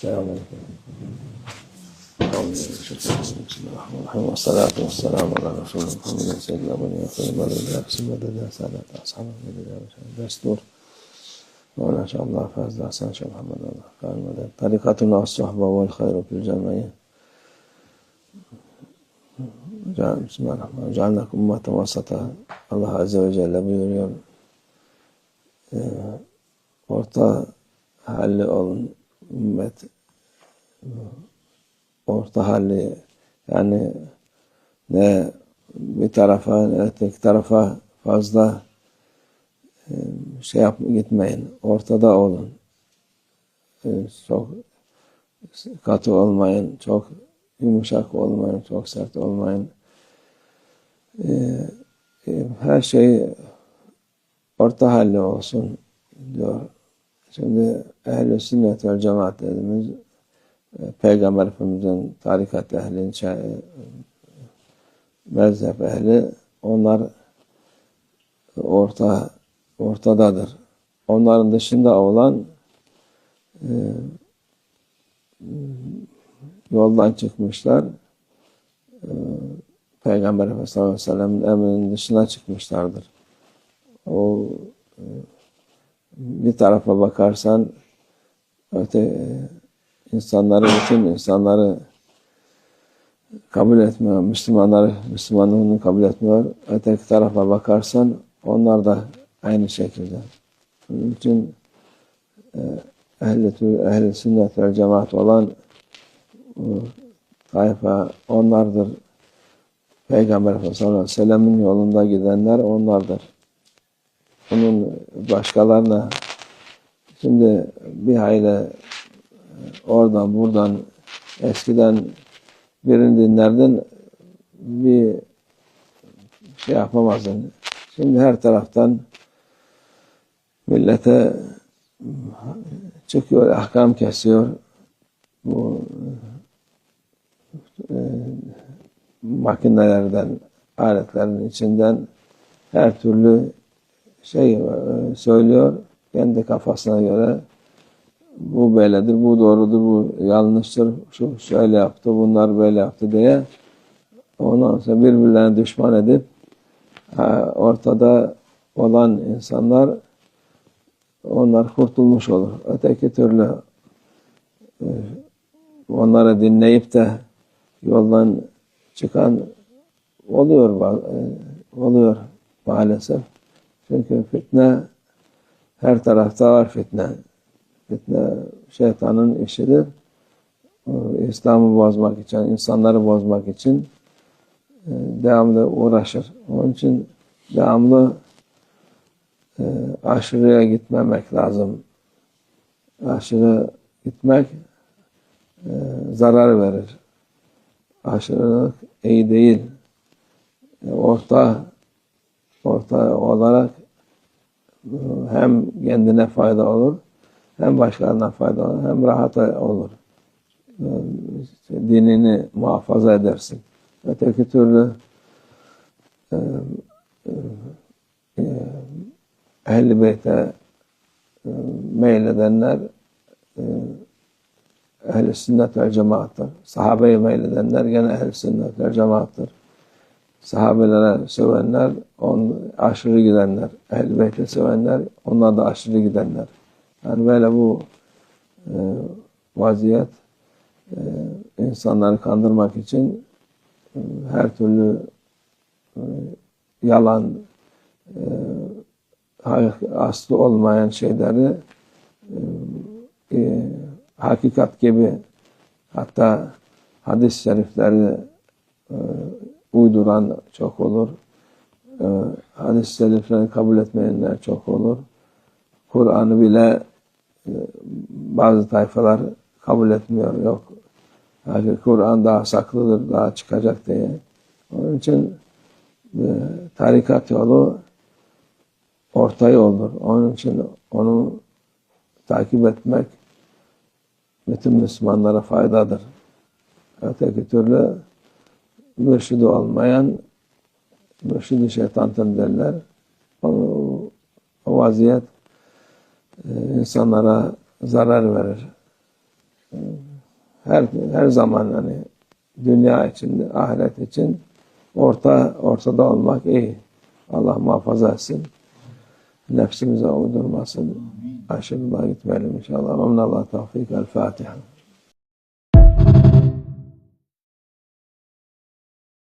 Selamünaleyküm. Bismillahirrahmanirrahim. Ve salatu ve selamu ala Resulü Muhammedin seyyidina ve niyatı ve bâlâ kısmedede saadet ashabı ve de destur. Ve ona inşallah fazla hasen şah Muhammed Allah. Kalmede. Vel. Bismillahirrahmanirrahim. Cealnakum ummeten vasata. Allah Azze ve Celle buyuruyor. Ee, orta halli olun ümmet orta halli yani ne bir tarafa ne tek tarafa fazla e, şey yap gitmeyin. Ortada olun. E, Çok katı olmayın. Çok yumuşak olmayın. Çok sert olmayın. E, Her şey orta halli olsun diyor. Şimdi ehl-i sünnet vel cemaat dediğimiz e, Peygamber Efendimiz'in tarikat ehli, çay- mezhep ehli onlar orta ortadadır. Onların dışında olan e, yoldan çıkmışlar. E, Peygamber Efendimiz sallallahu ve emrinin dışına çıkmışlardır. O e, bir tarafa bakarsan öte e, insanları bütün insanları kabul etmiyor. Müslümanları Müslümanlığını kabul etmiyor. Öteki tarafa bakarsan onlar da aynı şekilde. İçin e, ehl-i ehl sünnet ve cemaat olan o tayfa onlardır. Peygamber sallallahu aleyhi ve sellem'in yolunda gidenler onlardır bunun başkalarına şimdi bir hayli oradan buradan eskiden birini dinlerdin bir şey yapamazdın. Şimdi her taraftan millete çıkıyor, ahkam kesiyor. Bu e, makinelerden, aletlerin içinden her türlü şey e, söylüyor kendi kafasına göre bu böyledir, bu doğrudur, bu yanlıştır, şu şöyle yaptı, bunlar böyle yaptı diye ondan sonra birbirlerine düşman edip ha, ortada olan insanlar onlar kurtulmuş olur. Öteki türlü e, onları dinleyip de yoldan çıkan oluyor e, oluyor maalesef. Çünkü fitne her tarafta var fitne. Fitne şeytanın işidir. İslam'ı bozmak için, insanları bozmak için e, devamlı uğraşır. Onun için devamlı e, aşırıya gitmemek lazım. Aşırı gitmek e, zarar verir. Aşırılık iyi değil. Orta orta olarak hem kendine fayda olur, hem başkalarına fayda olur, hem rahat olur. Dinini muhafaza edersin. Öteki türlü e, e, ehl-i beyte e, meyledenler e, ehl-i sünnet ve cemaattır. Sahabeyi meyledenler gene ehl-i sünnet ve cemaattır sahabelere sövenler, on, aşırı gidenler, ehl beyti sevenler, onlar da aşırı gidenler. Yani böyle bu e, vaziyet e, insanları kandırmak için e, her türlü e, yalan, e, aslı olmayan şeyleri e, e, hakikat gibi hatta hadis-i şerifleri e, uyduran çok olur. Ee, hadis-i şerifleri kabul etmeyenler çok olur. Kur'an'ı bile e, bazı tayfalar kabul etmiyor. Yok. Yani Kur'an daha saklıdır, daha çıkacak diye. Onun için e, tarikat yolu orta yoldur. Onun için onu takip etmek bütün Müslümanlara faydadır. Öteki türlü mürşidi olmayan mürşidi şeytandır derler. O, o vaziyet e, insanlara zarar verir. her her zaman hani dünya için, ahiret için orta ortada olmak iyi. Allah muhafaza etsin. Nefsimize uydurmasın. Aşırılığa gitmeyelim inşallah. Amin Allah tevfik. El Fatiha.